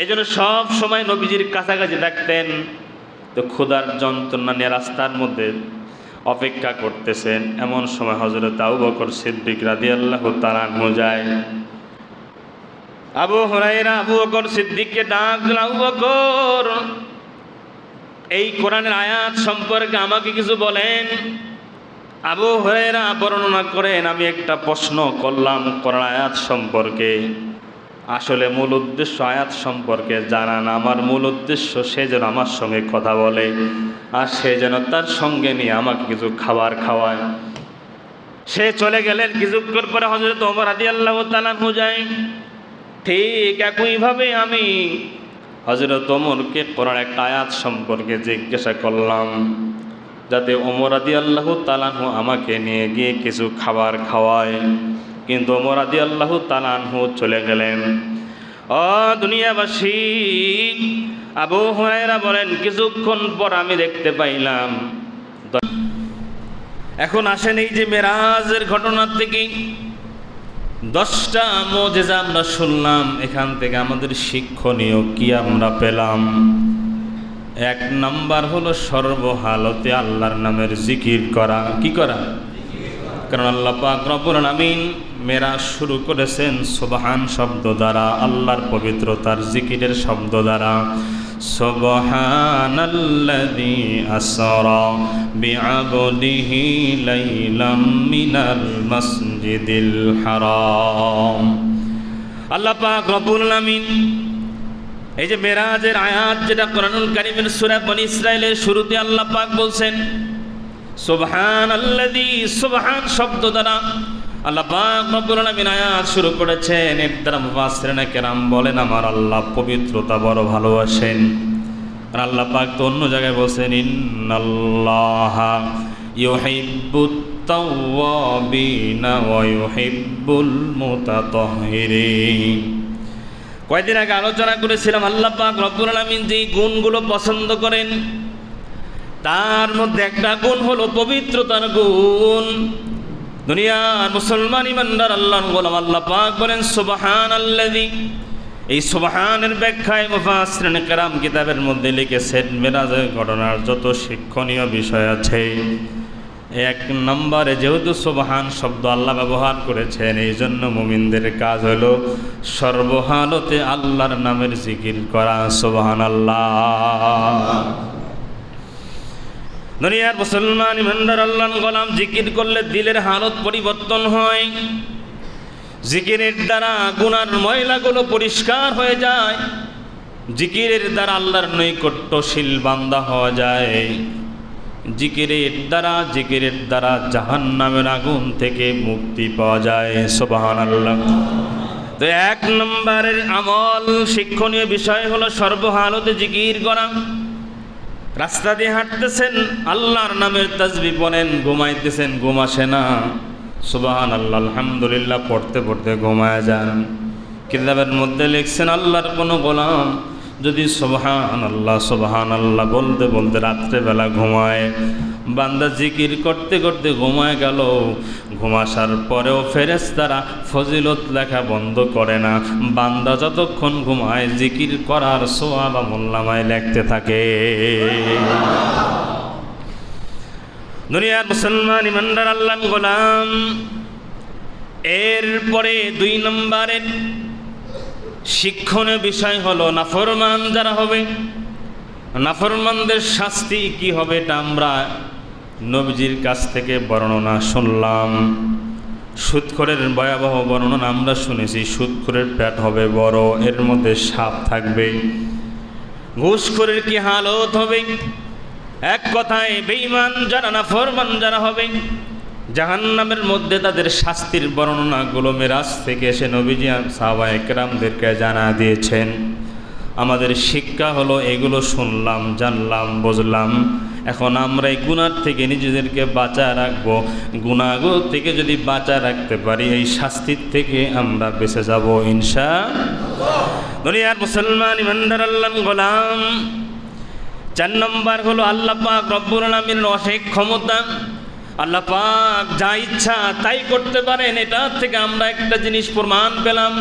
এই জন্য সব সময় নবীজির কাছাকাছি থাকতেন। তো ক্ষুধার যন্ত্রণা নিয়ে রাস্তার মধ্যে অপেক্ষা করতেছেন। এমন সময় হজরত আবু বকর সিদ্দিক রাদি আল্লাহ তালানহু যায়। আবু হরাইরা আবু বকর সিদ্দিককে ডাক আবু বকর, এই কোরআনের আয়াত সম্পর্কে আমাকে কিছু বলেন। আবু হরাইরা বর্ণনা করেন, আমি একটা প্রশ্ন করলাম কোরআন আয়াত সম্পর্কে। আসলে মূল উদ্দেশ্য আয়াত সম্পর্কে জানান। আমার মূল উদ্দেশ্য সে যেন আমার সঙ্গে কথা বলে আর সে যেন তার সঙ্গে নিয়ে আমাকে কিছু খাবার খাওয়ায়। সে চলে গেলেন কিছুক্ষণ পরে হজরত ওমর আদি আল্লাহ তালানহু যায়। ঠিক একইভাবে আমি হজরত ওমরকে কোরআন একটা আয়াত সম্পর্কে জিজ্ঞাসা করলাম, যাতে ওমর আদি আল্লাহ তালানহু আমাকে নিয়ে গিয়ে কিছু খাবার খাওয়ায়। কিন্তু ওমর আদি আল্লাহ তালানহু চলে গেলেন। ও দুনিয়াবাসী, আবু হুরায়রা বলেন, কিছুক্ষণ পর আমি দেখতে পাইলাম। এখন আসেন এই যে মেরাজের ঘটনার থেকে। দশটা মজেজা আমরা শুনলাম, এখান থেকে আমাদের শিক্ষণীয় কি আমরা পেলাম? এক নাম্বার হলো সর্বহালতে আল্লাহর নামের জিকির করা। কি করা? কারণ আল্লাহ পাক রব্বুল আমিন মেরা শুরু করেছেন সুবহান শব্দ দ্বারা, আল্লাহর পবিত্রতার জিকিরের শব্দ দ্বারা। এই যে মেরাজের যেটা শুরুতে আল্লাহ পাক বলছেন সুবহান আল্লাযী সুবহান শব্দ দ্বারা আল্লাহ পাক রব্বুল আলামিন আয়াত শুরু করেছেন এর দ্বারা মুফাসসিরিনে কেরাম বলেন, আমার আল্লাহ পবিত্রতা বড় ভালোবাসেন। আর আল্লাহ পাক তো অন্য জায়গায় বলছেন, ইন্নাল্লাহা ইউহিব্বুত তাওয়াবিনা ওয়া ইউহিব্বুল মুতাতাহহিরিন কয়েকদিন আগে আলোচনা করেছিলাম, আল্লাহ পাক রব্বুল আলামিন যে গুণগুলো পছন্দ করেন, তার মধ্যে একটা গুণ হলো পবিত্রতার গুণ। দুনিয়ার মুসলমান ইমানদার আল্লাহ গোলাম, আল্লাহ পাক বলেন সুবহান আল্লাযী এই সুবহানের ব্যাখ্যায় মুফাসসিরিন কেরাম কিতাবের মধ্যে লিখেছেন, মেরাজের ঘটনার যত শিক্ষণীয় বিষয় আছে। এক নম্বরে যেহেতু সুবহান শব্দ আল্লাহ ব্যবহার করেছেন, এই জন্য মুমিনদের কাজ হলো সর্বহালতে আল্লাহর নামের জিকির করা সুবহান আল্লাহ দুনিয়ার মুসলমান ইমানদার আল্লাহ গোলাম জিকির করলে দিলের হালত পরিবর্তন হয়। জিকিরের দ্বারা গুনার ময়লাগুলো পরিষ্কার হয়ে যায়। জিকিরের দ্বারা আল্লাহর নৈকট্যশীল বান্দা হওয়া যায়। জিকিরের দ্বারা জিকিরের দ্বারা জাহান নামের আগুন থেকে মুক্তি পাওয়া যায়। সোবাহান আল্লাহ তো এক নম্বরের আমল শিক্ষণীয় বিষয় হলো সর্বহালতে জিকির করা। রাস্তা দিয়ে হাঁটতেছেন, আল্লাহর নামের তাজবি পড়েন, ঘুমাইতেছেন, ঘুম আসে না। সুবাহান আল্লাহ আলহামদুলিল্লাহ, পড়তে পড়তে ঘুমায় যান। কিতাবের মধ্যে লিখছেন, আল্লাহর কোনো গোলাম যদি সোবাহান আল্লাহ সোবাহান আল্লাহ বলতে বলতে রাত্রেবেলা ঘুমায়, বান্দা জিকির করতে করতে ঘুমায় গেল, ঘুমাসার পরেও ফেরেস তারা ফজিলত লেখা বন্ধ করে না। বান্দা যতক্ষণ ঘুমায়, জিকির করার সোয়া বা মোল্লামায় লেখতে থাকে। দুনিয়ার মুসলমান ইমানদার আল্লাহ গোলাম, এরপরে দুই নম্বরের শিক্ষণীয় বিষয় হলো নাফরমান যারা হবে, নাফরমানদের শাস্তি কি হবে এটা আমরা নবজির কাছ থেকে বর্ণনা শুনলাম। সুৎখরের ভয়াবহ বর্ণনা আমরা শুনেছি, সুৎখরের পেট হবে বড়, এর মধ্যে সাপ থাকবে। ঘুষখোরের কি হালত হবে? এক কথায় বেইমান যারা না ফরমান যারা হবে জাহান্নামের মধ্যে তাদের শাস্তির বর্ণনাগুলো মেরাজ থেকে এসে নবীজি সাহবা একরামদেরকে জানা দিয়েছেন। আমাদের শিক্ষা হলো এগুলো শুনলাম, জানলাম, বুঝলাম। এখন আমরা এই গুণার থেকে নিজেদেরকে বাঁচা রাখব। গুণাগুলো থেকে যদি বাঁচা রাখতে পারি, এই শাস্তির থেকে আমরা বেঁচে যাব ইনসা দুনিয়ার মুসলমান ইমানদার আল্লাহ গোলাম। চার নম্বর হলো আল্লাহ পাক রব্বুল অশেষ ক্ষমতা। আল্লাহ পাক যা ইচ্ছা তাই করতে পারেন। এটা থেকে আমরা একটা জিনিস প্রমাণ পেলাম।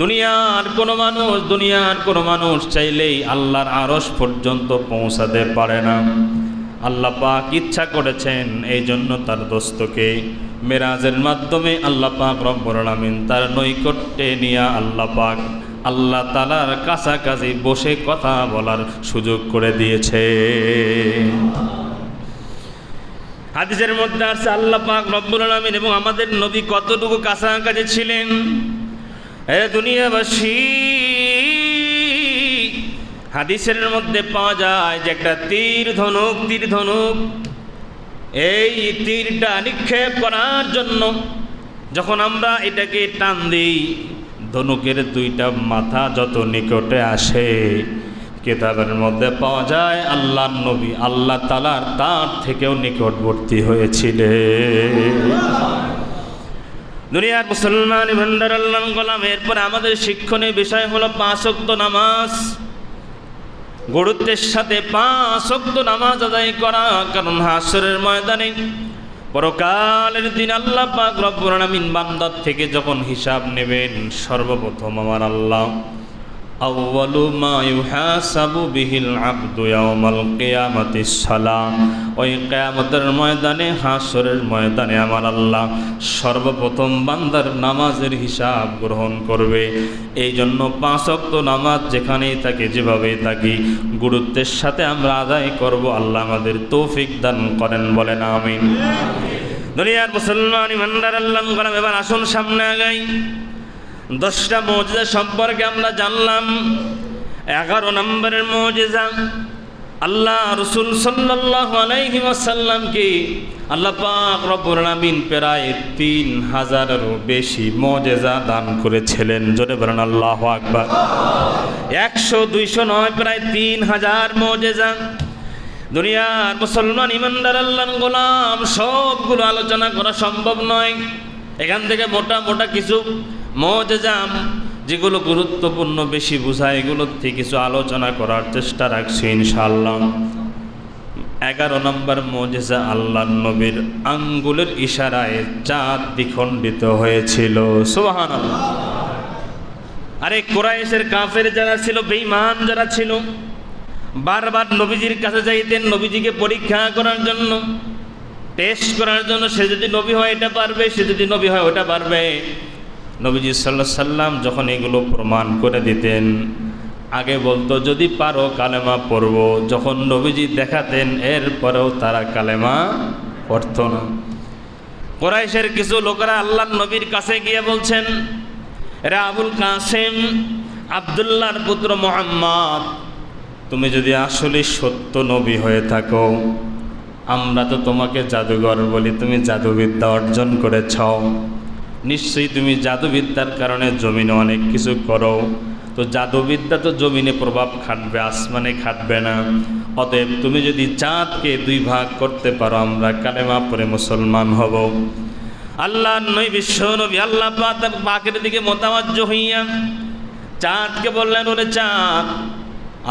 দুনিয়ার কোনো মানুষ, দুনিয়ার কোনো মানুষ চাইলেই আল্লাহর আরস পর্যন্ত পৌঁছাতে পারে না। আল্লাহ পাক ইচ্ছা করেছেন এই জন্য তার দোস্তকে মেরাজের মাধ্যমে আল্লাহ পাক রব্বুল আলামিন তার নৈকট্যে নিয়ে আল্লাহ পাক আল্লাহ তালার কাছাকাছি বসে কথা বলার সুযোগ করে দিয়েছে। হাদিসের মধ্যে আছে আল্লাহ পাক রব্বুল আলামিন এবং আমাদের নবী কতটুকু কাছাকাছি ছিলেন? এ দুনিয়াবাসী, হাদিসের মধ্যে পাওয়া যায় যে একটা তীর ধনুক তীর ধনুক, এই তীরটা নিক্ষেপ করার জন্য যখন আমরা এটাকে টান দিই, ধনুকের দুইটা মাথা যত নিকটে আসে কেতাবের মধ্যে পাওয়া যায় আল্লাহ নবী আল্লাহ তালার তার থেকেও নিকটবর্তী হয়েছিলেন। দুনিয়ার মুসলমান ভান্ডার আল্লাহ গোলাম, এরপর আমাদের শিক্ষণীয় বিষয় হলো পাঁচ অক্ত নামাজ। গুরুত্বের সাথে পাঁচ অক্ত নামাজ আদায় করা, কারণ হাসরের ময়দানে পরকালের দিন আল্লাহ পাক রব্বুল আলামিন বান্দার থেকে যখন হিসাব নেবেন, সর্বপ্রথম আমার আল্লাহ ওই কিয়ামতের ময়দানে ময়দানে আমার আল্লাহ সর্বপ্রথম বান্দার নামাজের হিসাব গ্রহণ করবে। এই জন্য পাঁচ ওয়াক্ত নামাজ যেখানেই থাকে, যেভাবেই থাকি, গুরুত্বের সাথে আমরা আদায় করব। আল্লাহ আমাদের তৌফিক দান করেন, বলেন আমিন। দুনিয়ার মুসলমান এবার আসুন সামনে আগাই। দশটা মৌজা সম্পর্কে আমরা জানলাম। এগারো নম্বরের মৌজেজা, আল্লাহ রসুল সাল্লাহ আলাইহি ওয়াসাল্লামকে আল্লাহ পাক রব্বুল প্রায় তিন হাজারেরও বেশি মজেজা দান করেছিলেন। জোরে বলেন, আল্লাহ আকবার। একশো, দুইশো নয়, প্রায় তিন হাজার মজেজা। দুনিয়ার মুসলমান ইমানদার আল্লাহ গোলাম, সবগুলো আলোচনা করা সম্ভব নয়। এখান থেকে মোটা মোটা কিছু মজাম যেগুলো গুরুত্বপূর্ণ, বেশি বোঝায় এগুলোর থেকে কিছু আলোচনা করার চেষ্টা রাখছি ইনশাআল্লাহ। এগারো নম্বর মজেজা আল্লাহ নবীর আঙ্গুলের ইশারায় চাঁদ দ্বিখণ্ডিত হয়েছিল। সোহান আরে কোরাইশের কাফের যারা ছিল, বেঈমান যারা ছিল, বারবার নবীজির কাছে যাইতেন, নবীজিকে পরীক্ষা করার জন্য টেস্ট করার জন্য, সে যদি নবী হয় এটা পারবে, সে যদি নবী হয় ওটা পারবে। নবীজি সাল্লাহ সাল্লাম যখন এগুলো প্রমাণ করে দিতেন, আগে বলতো, যদি পারো কালেমা পড়ব। যখন নবীজি দেখাতেন, এরপরেও তারা কালেমা পড়ত না। কোরাইশের কিছু লোকেরা আল্লাহ নবীর কাছে গিয়ে বলছেন, এরা আবুল কাসেম আবদুল্লাহর পুত্র মোহাম্মদ। তুমি যদি আসলে সত্য নবী হয়ে থাকো, আমরা তো তোমাকে জাদুঘর বলি, তুমি জাদুবিদ্যা অর্জন করেছ। নিশ্চয়ই তুমি জাদুবিদ্যার কারণে জমিনে অনেক কিছু করো। তো জাদুবিদ্যা তো জমিনে প্রভাব খাটবে, আসমানে খাটবে না। অতএব তুমি যদি চাঁদকে দুই ভাগ করতে পারো, আমরা কালেমা পরে মুসলমান হব। আল্লাহ নই বিশ্ব নবী, আল্লাহ পাকের দিকে মোতাবাজ্য হইয়া চাঁদকে বললেন, ওরে চাঁদ,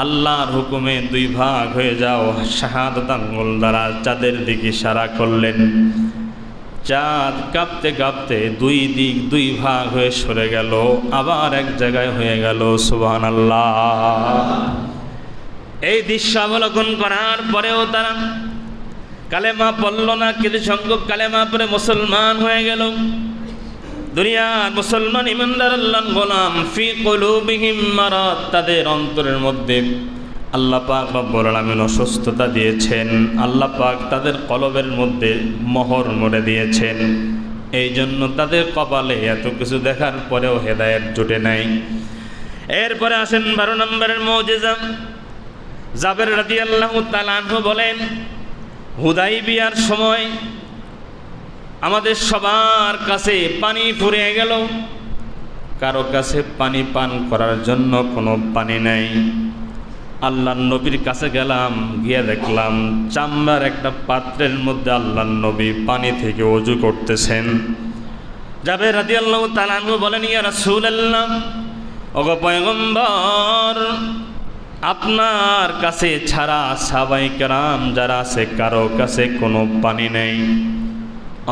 আল্লাহর হুকুমে দুই ভাগ হয়ে যাও। আঙ্গুল দ্বারা চাঁদের দিকে সারা করলেন। চাঁদ কাঁপতে কাঁপতে দুই দিক দুই ভাগ হয়ে সরে গেল, আবার এক জায়গায় হয়ে গেল আল্লাহ এই দৃশ্য অবলোকন করার পরেও তারা কালেমা পড়ল না, কিছু সংখ্যক কালেমা পরে মুসলমান হয়ে গেল। দুনিয়ার মুসলমান ইমানদার আল্লাহ গোলাম, ফি কলুবিহিম মারাত তাদের অন্তরের মধ্যে আল্লাহ পাক রব্বুল আলামিন অসুস্থতা দিয়েছেন। আল্লাহ পাক তাদের কলবের মধ্যে মোহর মরে দিয়েছেন। এই জন্য তাদের কপালে এত কিছু দেখার পরেও হেদায়েত জুটে নাই। এরপরে আসেন বারো নম্বরের মৌজেজা। জাবের রাজি আল্লাহ তালানহু বলেন হুদাই বিয়ার সময় আমাদের সবার কাছে পানি ফুরিয়ে গেল। কারও কাছে পানি পান করার জন্য কোনো পানি নেই। আল্লাহ নবীর কাছে গেলাম, গিয়ে দেখলাম চামড়ার একটা পাত্রের মধ্যে আল্লাহ নবী পানি থেকে অজু করতেছেন। যাবে রাজি আল্লাহ তালানু বলেন, ইয়া রাসুল আল্লাহ পয়গম্বর, আপনার কাছে ছাড়া সাবাই কেরাম যারা আছে, কারও কাছে কোনো পানি নেই।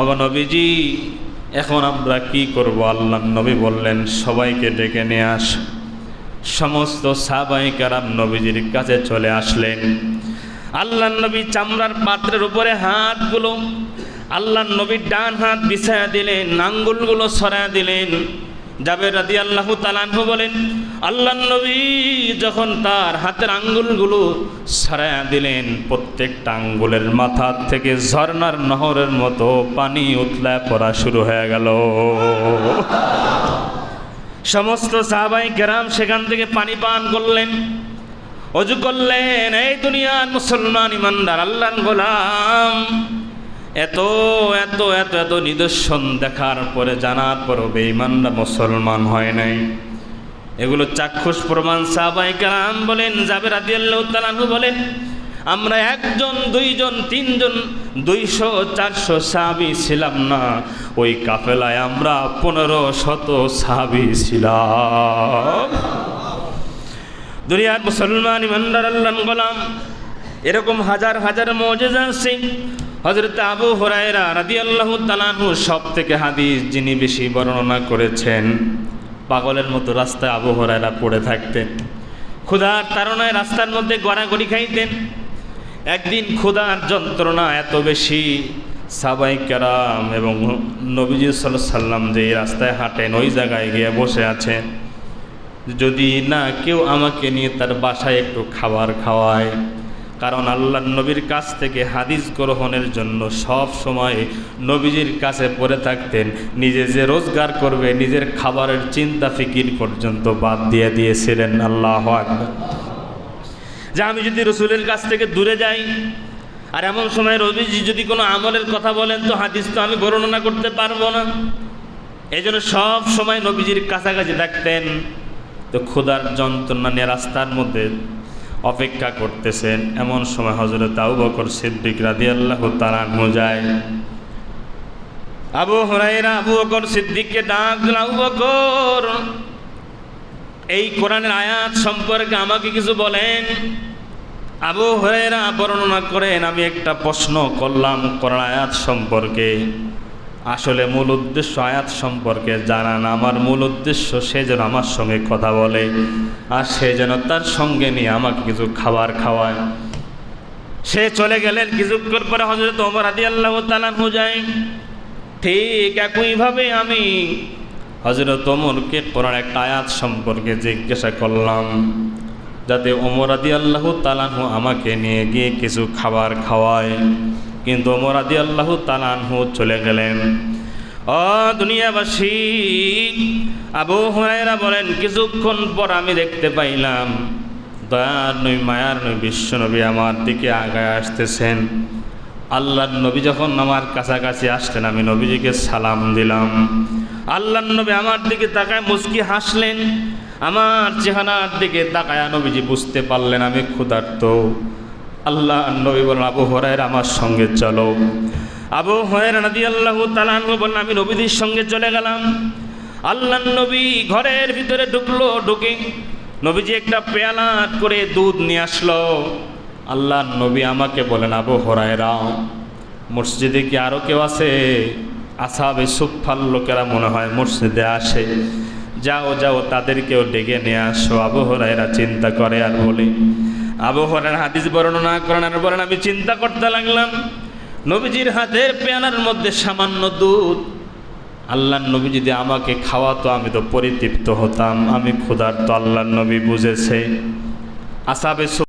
অবনবীজি এখন আমরা কি করব? আল্লাহ নবী বললেন, সবাইকে ডেকে নিয়ে আস। সমস্ত সাবাই কারাম নবীজির কাছে চলে আসলেন। আল্লাহ নবী চামড়ার পাত্রের উপরে হাতগুলো, আল্লাহ নবীর ডান হাত বিছায়া দিলেন, আঙ্গুলগুলো সরায়া দিলেন। যাবে রাদি আল্লাহ তালানহু বলেন, আল্লাহ নবী যখন তার হাতের আঙ্গুলগুলো সরায়া দিলেন, প্রত্যেকটা আঙ্গুলের মাথা থেকে ঝর্ণার নহরের মতো পানি উতলা পড়া শুরু হয়ে গেল। সমস্ত সাহাবাই কেরাম সেখান থেকে পানি পান করলেন। অজু করলেন, এই দুনিয়ার মুসলমান ইমানদার আল্লাহ গোলাম, এত এত এত এত নিদর্শন দেখার পরে জানার পরও বেঈমানরা মুসলমান হয় নাই। এগুলো চাক্ষুষ প্রমাণ সাহাবাই কালাম বলেন যাবে রাদিয়াল্লাহু তাআলাহু বলেন, আমরা একজন, দুইজন, তিনজন দুইশো চারশো সাবি ছিলাম না। ওই কাফেলায় আমরা পনেরো শত সাহাবি ছিলাম। দুনিয়ার মুসলমান ইমানদার আল্লাহ গোলাম, এরকম হাজার হাজার মজেজা আছে। হজরত আবু হরাইরা রাদি আল্লাহ তালানহু সব থেকে হাদিস যিনি বেশি বর্ণনা করেছেন, পাগলের মতো রাস্তায় আবু হরাইরা পড়ে থাকতেন। ক্ষুধার তারণায় রাস্তার মধ্যে গড়াগড়ি খাইতেন। একদিন ক্ষুধার যন্ত্রণা এত বেশি। সাবাই কারাম এবং নবীজি সাল্লাম যে রাস্তায় হাঁটেন, ওই জায়গায় গিয়ে বসে আছেন। যদি না কেউ আমাকে নিয়ে তার বাসায় একটু খাবার খাওয়ায়, কারণ আল্লাহ নবীর কাছ থেকে হাদিস গ্রহণের জন্য সব সময় নবীজির কাছে পড়ে থাকতেন, নিজে যে রোজগার করবে, নিজের খাবারের চিন্তা ফিকির পর্যন্ত বাদ দিয়ে দিয়েছিলেন। আল্লাহ আকবার। যে আমি যদি রসুলের কাছ থেকে দূরে যাই, আর এমন সময় রবিজি যদি কোনো আমলের কথা বলেন, তো হাদিস তো আমি বর্ণনা করতে পারব না। এই জন্য সব সময় নবীজির কাছাকাছি থাকতেন। তো ক্ষুধার যন্ত্রণা নিয়ে রাস্তার মধ্যে অপেক্ষা করতেছেন। এমন সময় হজরত আবু বকর সিদ্দিক রাদি আল্লাহ তালানহু যায়। আবু হরাইরা আবু বকর সিদ্দিককে ডাক আবু বকর এই কোরআনের আয়াত সম্পর্কে আমাকে কিছু বলেন। আবু হরাইরা বর্ণনা করেন, আমি একটা প্রশ্ন করলাম কোরআন আয়াত সম্পর্কে। আসলে মূল উদ্দেশ্য আয়াত সম্পর্কে জানান আমার মূল উদ্দেশ্য সে যেন আমার সঙ্গে কথা বলে আর সে যেন তার সঙ্গে নিয়ে আমাকে কিছু খাবার খাওয়ায়। সে চলে গেলেন কিছুক্ষণ পরে হজরত ওমর আদি আল্লাহ তালানহু যায়। ঠিক একইভাবে আমি হজরত ওমরকে কোরআন একটা আয়াত সম্পর্কে জিজ্ঞাসা করলাম, যাতে ওমর আদি আল্লাহ তালানহু আমাকে নিয়ে গিয়ে কিছু খাবার খাওয়ায়। কিন্তু ওমর আদি আল্লাহ তালানহু চলে গেলেন। ও দুনিয়াবাসী, আবু হুরায়রা বলেন, কিছুক্ষণ পর আমি দেখতে পাইলাম, দয়ার নই মায়ার নই বিশ্বনবী আমার দিকে আগায় আসতেছেন। আল্লাহর নবী যখন আমার কাছাকাছি আসলেন, আমি নবীজিকে সালাম দিলাম। আল্লাহর নবী আমার দিকে তাকায় মুস্কি হাসলেন। আমার চেহারার দিকে তাকায় নবীজি বুঝতে পারলেন আমি ক্ষুধার্ত। আল্লাহ নবী বলেন আবু হরাইর আমার সঙ্গে চলো। আবু হরাইর নদী আল্লাহ তালানু বলেন আমি নবীদের সঙ্গে চলে গেলাম। আল্লাহ নবী ঘরের ভিতরে ঢুকলো, ঢুকে নবীজি একটা পেয়ালা করে দুধ নিয়ে আসলো। আল্লাহ নবী আমাকে বলেন আবু হরাইরা মসজিদে কি আরও কেউ আছে? আসাবে সুফাল লোকেরা মনে হয় মসজিদে আসে। যাও যাও, তাদেরকেও ডেকে নিয়ে আসো। আবু হরাইরা চিন্তা করে আর বলে, আবু হাদিস বর্ণনা করেন আর বলেন, আমি চিন্তা করতে লাগলাম। নবীজির হাতের পেয়ালার মধ্যে সামান্য দুধ। আল্লাহ নবী যদি আমাকে খাওয়াতো, আমি তো পরিতৃপ্ত হতাম। আমি ক্ষুধার্ত, আল্লাহ নবী বুঝেছে। আসাবে